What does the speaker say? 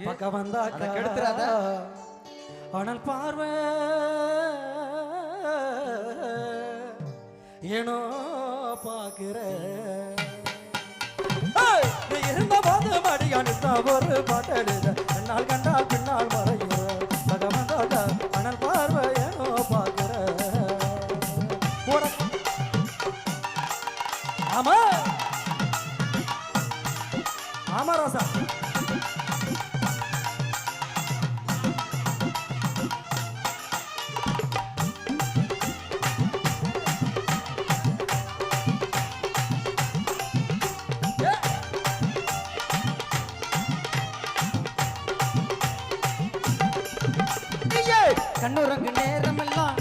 பக்க வந்தா கெடுத்துறாத. அனல் பார்வை. ஏனோ நீ இருந்த போது மடி அனுத்த ஒரு பாட்டெழுத என்னால் கண்டால் பின்னால் மறைகிற பக வந்தா அனல் பார்வை ஏனோ உனக்கு ஆமா. ஆமா ரோசா. கண்ணுறங்கு நேரமெல்லாம்